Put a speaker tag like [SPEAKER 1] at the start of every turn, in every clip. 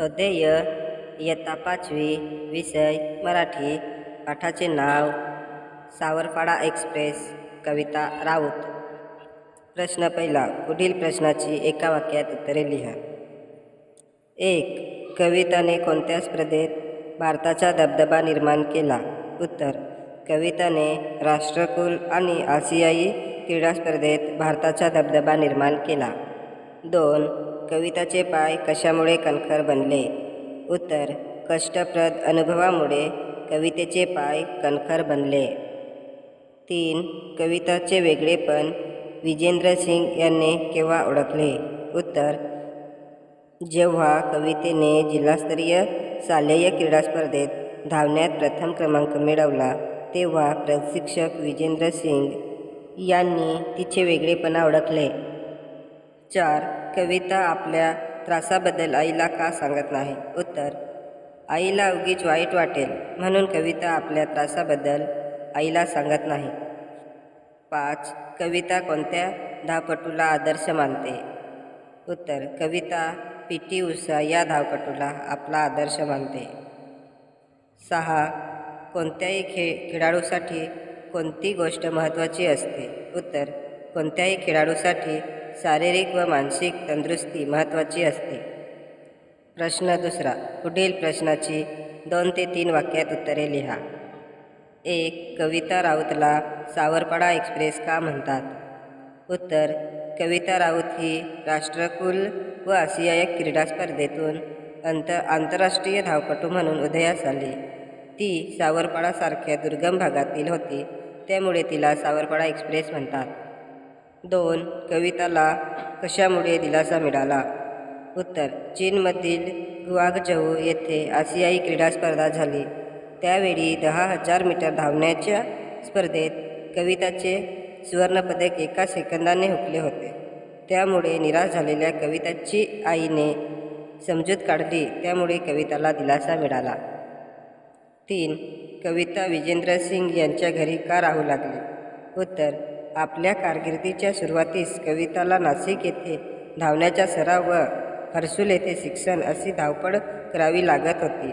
[SPEAKER 1] स्वाध्याय इयत्ता पाचवी विषय मराठी पाठाचे नाव सावरपाडा एक्सप्रेस कविता राऊत. प्रश्न पहिला पुढील प्रश्नाची एका वाक्यात उत्तरे लिहा. एक कविताने कोणत्या स्पर्धेत भारताचा दबदबा निर्माण केला? उत्तर कविताने राष्ट्रकुल आणि आशियाई क्रीडा स्पर्धेत भारताचा दबदबा निर्माण केला. दोन कविताचे पाय कशामुळे कणखर बनले? उत्तर कष्टप्रद अनुभवामुळे कवितेचे पाय कणखर बनले. तीन कविताचे वेगळेपण विजेंद्र सिंग यांनी केव्हा ओळखले? उत्तर जेव्हा कवितेने जिल्हास्तरीय शालेय क्रीडा स्पर्धेत धावण्यात प्रथम क्रमांक मिळवला तेव्हा प्रशिक्षक विजेंद्र सिंग यांनी तिचे वेगळेपणा ओळखले. चार कविता आपल्या त्रासाबद्दल आईला का सांगत नाही? उत्तर आईला उगीच वाईट वाटेल म्हणून कविता आपल्या त्रासाबद्दल आईला सांगत नाही. पाच कविता कोणत्या धावपटूला आदर्श मानते? उत्तर कविता पी टी उषा या धावपटूला आपला आदर्श मानते. सहा कोणत्याही खे खेळाडूसाठी कोणती गोष्ट महत्त्वाची असते? उत्तर कोणत्याही खेळाडूसाठी शारीरिक व मानसिक तंदुरुस्ती महत्त्वाची असते. प्रश्न दुसरा पुढील प्रश्नाची दोन ते तीन वाक्यात उत्तरे लिहा. एक कविता राऊतला सावरपाडा एक्सप्रेस का म्हणतात? उत्तर कविता राऊत ही राष्ट्रकुल व आशियाई क्रीडा स्पर्धेतून अंत आंतरराष्ट्रीय धावपटू म्हणून उदयास आली. ती सावरपाडासारख्या दुर्गम भागातील होती त्यामुळे तिला सावरपाडा एक्सप्रेस म्हणतात. दोन कविताला कशामुळे दिलासा मिळाला? उत्तर चीनमधील गुआगजहू येथे आशियाई क्रीडा स्पर्धा झाली. त्यावेळी दहा हजार मीटर धावण्याच्या स्पर्धेत कविताचे सुवर्णपदक एका सेकंदाने हुकले होते. त्यामुळे निराश झालेल्या कविताची आईने समजूत काढली त्यामुळे कविताला दिलासा मिळाला. तीन कविता विजेंद्र सिंग यांच्या घरी का राहू लागली? उत्तर आपल्या कारकिर्दीच्या सुरुवातीस कविताला नाशिक येथे धावण्याचा सराव व हर्सुल येथे शिक्षण अशी धावपळ करावी लागत होती.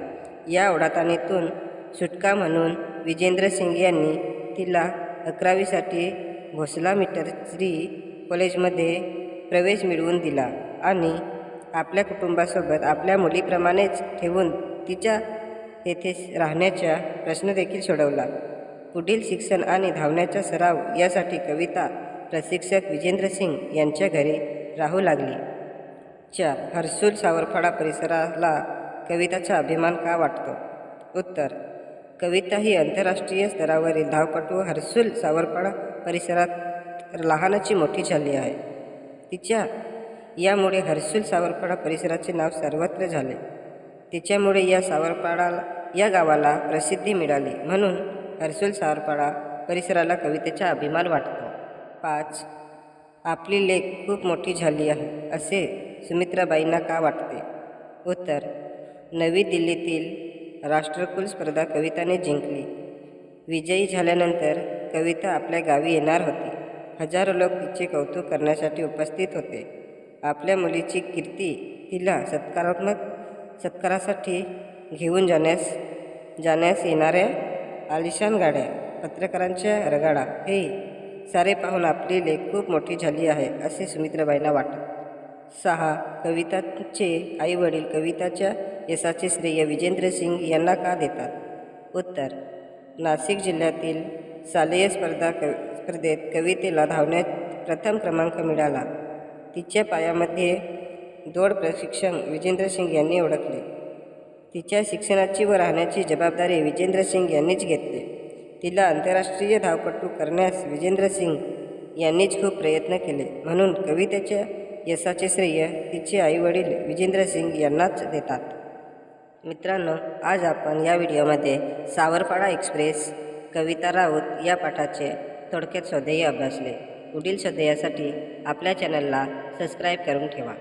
[SPEAKER 1] या ओढाताणीतून सुटका म्हणून विजेंद्र सिंग यांनी तिला अकरावीसाठी भोसला मीटर श्री कॉलेजमध्ये प्रवेश मिळवून दिला आणि आपल्या कुटुंबासोबत आपल्या मुलीप्रमाणेच ठेवून तिच्या येथे राहण्याचा प्रश्न देखील सोडवला. पुढील शिक्षण आणि धावण्याचा सराव यासाठी कविता प्रशिक्षक विजेंद्र सिंग यांच्या घरी राहू लागली. चार हर्सुल सावरफाडा परिसराला कविताचा अभिमान का वाटतो? उत्तर कविता ही आंतरराष्ट्रीय स्तरावरील धावपटू हर्सुल सावरपाडा परिसरात लहानाची मोठी झाली आहे. तिच्या यामुळे हर्सुल सावरपाडा परिसराचे नाव सर्वत्र झाले. तिच्यामुळे या सावरपाडाला या गावाला प्रसिद्धी मिळाली. म्हणून हर्सुल सावरपाडा परिसराला कवितेचा अभिमान वाटतो. पाच आपली लेख खूप मोठी झाली आहे असे सुमित्राबाईंना का वाटते? उत्तर नवी दिल्लीतील राष्ट्रकुल स्पर्धा कविताने जिंकली. विजयी झाल्यानंतर कविता आपल्या गावी येणार होती. हजारो लोक तिचे कौतुक करण्यासाठी उपस्थित होते. आपल्या मुलीची कीर्ती तिला सत्कारात्मक सत्कारासाठी घेऊन जाण्यास जाण्यास येणाऱ्या आलिशान गाड्या पत्रकारांच्या रगाडा. हे सारे पाहून आपली लेख खूप मोठी झाली आहे असे सुमित्राबाईंना वाटत. सहा कविताचे आईवडील कविताच्या यशाचे श्रेय विजेंद्र सिंग यांना का देतात? उत्तर नाशिक जिल्ह्यातील शालेय स्पर्धा कव स्पर्धेत कवितेला धावण्यात प्रथम क्रमांक मिळाला. तिच्या पायामध्ये दौड प्रशिक्षण विजेंद्र सिंग यांनी ओळखले तिच्या शिक्षणाची व राहण्याची जबाबदारी विजेंद्र सिंग यांनीच घेतली. तिला आंतरराष्ट्रीय धावपटू करण्यास विजेंद्र सिंग यांनीच खूप प्रयत्न केले. म्हणून कवितेच्या यशाचे श्रेय तिचे आईवडील विजेंद्र सिंग यांनाच देतात. मित्रांनो आज आपण या व्हिडिओमध्ये सावरपाडा एक्सप्रेस कविता राऊत या पाठाचे थोडक्यात स्वाध्यायी अभ्यासले. पुढील स्वाध्यायासाठी आपल्या चॅनलला सबस्क्राईब करून ठेवा.